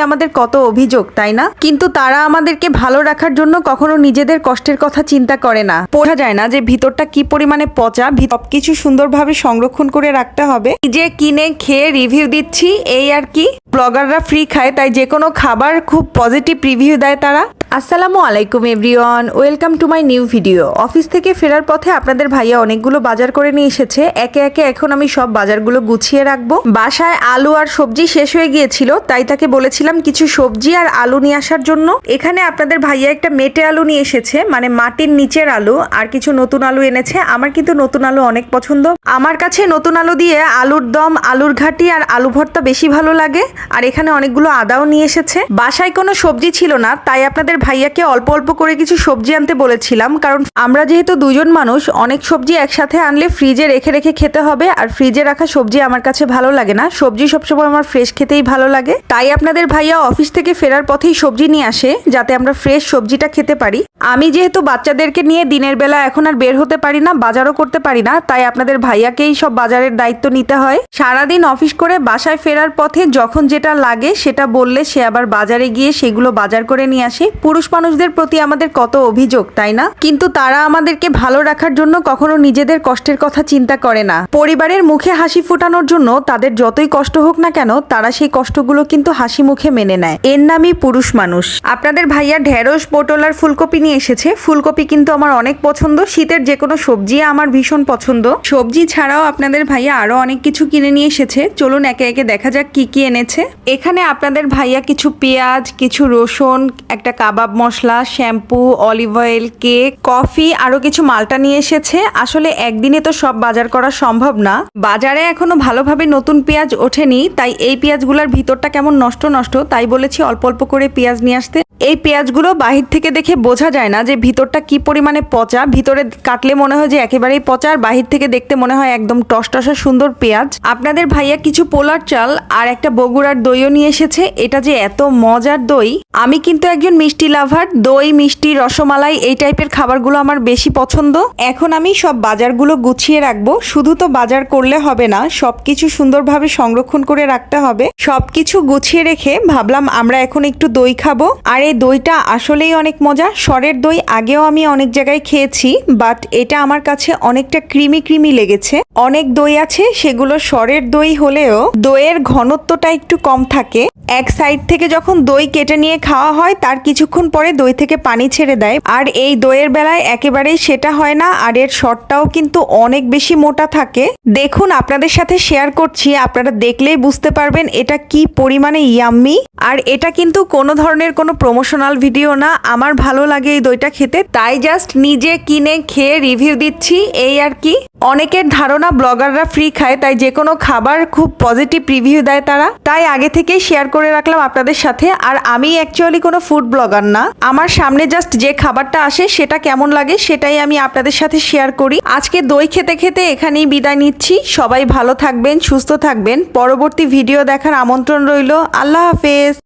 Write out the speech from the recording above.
আমাদের কত অভিযোগ, তাই না? কিন্তু তারা আমাদেরকে ভালো রাখার জন্য কখনো নিজেদের কষ্টের কথা চিন্তা করে না। বোঝা যায় না যে ভিতরটা কি পরিমাণে পচা সবকিছু সুন্দরভাবে সংরক্ষণ করে রাখতে হবে। নিজে কিনে খেয়ে রিভিউ দিচ্ছি, এই আর কি। ব্লগাররা ফ্রি খায়, তাই যে কোনো খাবার খুব পজিটিভ রিভিউ দেয় তারা। আসসালামু আলাইকুম everyone, welcome to my new video. Office থেকে ফেরার পথে আপনাদের ভাইয়া অনেকগুলো বাজার করে নিয়ে এসেছে। একে একে এখন আমি সব বাজারগুলো গুছিয়ে রাখব। বাসায় আলু আর সবজি শেষ হয়ে গিয়েছিল, তাই তাকে বলেছিলাম কিছু সবজি আর আলু নিয়ে আসার জন্য। এখানে আপনাদের ভাইয়া একটা মেটে আলু নিয়ে এসেছে মানে মাটির নিচের আলু, আর কিছু নতুন আলু এনেছে। আমার কিন্তু নতুন আলু অনেক পছন্দ। আমার কাছে নতুন আলু দিয়ে আলুর দম, আলুর ঘাটি আর আলু ভর্তা বেশি ভালো লাগে। আর এখানে অনেকগুলো আদাও নিয়ে এসেছে। বাসায় কোনো সবজি ছিল না, তাই আপনাদের ভাইয়াকে অল্প অল্প করে কিছু সবজি আনতে বলেছিলাম, কারণ আমরা যেহেতু দুজন মানুষ, অনেক সবজি একসাথে আনলে ফ্রিজে রেখে রেখে খেতে হবে, আর ফ্রিজে রাখা সবজি আমার কাছে ভালো লাগে না। সবজি সবসময় আমার ফ্রেশ খেতেই ভালো লাগে। তাই আপনাদের ভাইয়া অফিস থেকে ফেরার পথেই সবজি নিয়ে আসে, যাতে আমরা ফ্রেশ সবজিটা খেতে পারি। আমি যেহেতু বাচ্চাদেরকে নিয়ে দিনের বেলা এখন আর বের হতে পারি না, বাজারও করতে পারি না, তাই আপনাদের ভাইয়াকেই সব বাজারের দায়িত্ব নিতে হয়। সারাদিন অফিস করে বাসায় ফেরার পথে যখন যেটা লাগে সেটা বললে সে আবার বাজারে গিয়ে সেগুলো বাজার করে নিয়ে আসে। পুরুষ মানুষদের প্রতি আমাদের কত অভিযোগ, তাই না? কিন্তু তারা আমাদেরকে ভালো রাখার জন্য কখনো নিজেদের কষ্টের কথা চিন্তা করে না। পরিবারের মুখে হাসি ফোটানোর জন্য তাদের যতই কষ্ট হোক না কেন, তারা সেই কষ্টগুলো কিন্তু হাসি মুখে মেনে নেয়। এর নামই পুরুষ মানুষ। আপনাদের ভাইয়া ঢেঁড়স, পটল আর ফুলকপি নিয়ে এসেছে। ফুলকপি কিন্তু আমার অনেক পছন্দ। শীতের যে কোনো সবজি আমার ভীষণ পছন্দ। সবজি ছাড়াও আপনাদের ভাইয়া আরও অনেক কিছু কিনে নিয়ে এসেছে। চলুন একে একে দেখা যাক কি কি এনেছে। এখানে আপনাদের ভাইয়া কিছু পেঁয়াজ, কিছু রসুন, একটা কাবাব মশলা, shampoo olive oil cake coffee আরও কিছু মালটা নিয়ে এসেছে। আসলে একদিনে তো সব বাজার করা সম্ভব না। বাজারে এখনও ভালোভাবে নতুন পেঁয়াজ ওঠেনি, তাই এই পেঁয়াজগুলোর ভিতরটা কেমন নষ্ট নষ্ট, তাই বলেছি অল্প অল্প করে পেঁয়াজ নিয়ে আসতে। এই পেঁয়াজগুলো বাহির থেকে দেখে বোঝা যায় না যে ভিতরটা কি পরিমাণে পচা। ভিতরে কাটলে মনে হয় যে একেবারেই পচা, আর বাহির থেকে দেখতে মনে হয় একদম টসটসা সুন্দর পেঁয়াজ। আপনাদের ভাইয়া কিছু পোলার চাল আর একটা বগুড়ার দইও নিয়ে এসেছে। এটা যে এত মজার দই! আমি কিন্তু একজন মিষ্টি লাভার, দই, মিষ্টি, রসমালাই এই টাইপের খাবারগুলো আমার বেশি পছন্দ। এখন আমি সব বাজারগুলো গুছিয়ে রাখব। শুধু তো বাজার করলে হবে না, সবকিছু সুন্দরভাবে সংরক্ষণ করে রাখতে হবে। সবকিছু গুছিয়ে রেখে ভাবলাম আমরা এখন একটু দই খাব। আর এই দইটা আসলেই অনেক মজা। সরের দই আগেও আমি অনেক জায়গায় খেয়েছি বাট এটা আমার কাছে অনেকটা ক্রিমি ক্রিমি লেগেছে। অনেক দই আছে, সেগুলো সরের দই হলেও দইয়ের ঘনত্বটা একটু কম থাকে। এক সাইড থেকে যখন দই কেটে নিয়ে খাওয়া হয়, তার কিছুক্ষণ পরে দই থেকে পানি ছেড়ে দেয়। আর এই দইয়ের বেলায় একেবারেই সেটা হয় না, আর এর শটটাও কিন্তু অনেক বেশি মোটা থাকে। দেখুন, আপনাদের সাথে শেয়ার করছি, আপনারা দেখলেই বুঝতে পারবেন এটা কি পরিমাণে ইয়াম্মি আর এটা কিন্তু কোনো ধরনের কোনো প্রমোশনাল ভিডিও না, আমার ভালো লাগে এই দইটা খেতে। তাই জাস্ট নিজে কিনে খেয়ে রিভিউ দিচ্ছি, এই আর কি। অনেকের ধারণা ব্লগাররা ফ্রি খায়, তাই যে কোনো খাবার খুব পজিটিভ রিভিউ দেয় তারা। তাই আগে থেকেই শেয়ার করে রাখলাম আপনাদের সাথে। আর আমি অ্যাকচুয়ালি কোনো ফুড ব্লগার না। আমার সামনে জাস্ট যে খাবারটা আসে, সেটা কেমন লাগে সেটাই আমি আপনাদের সাথে শেয়ার করি। আজকে দই খেতে খেতে এখানেই বিদায় নিচ্ছি। সবাই ভালো থাকবেন, সুস্থ থাকবেন। পরবর্তী ভিডিও দেখার আমন্ত্রণ রইল। আল্লাহ হাফেজ।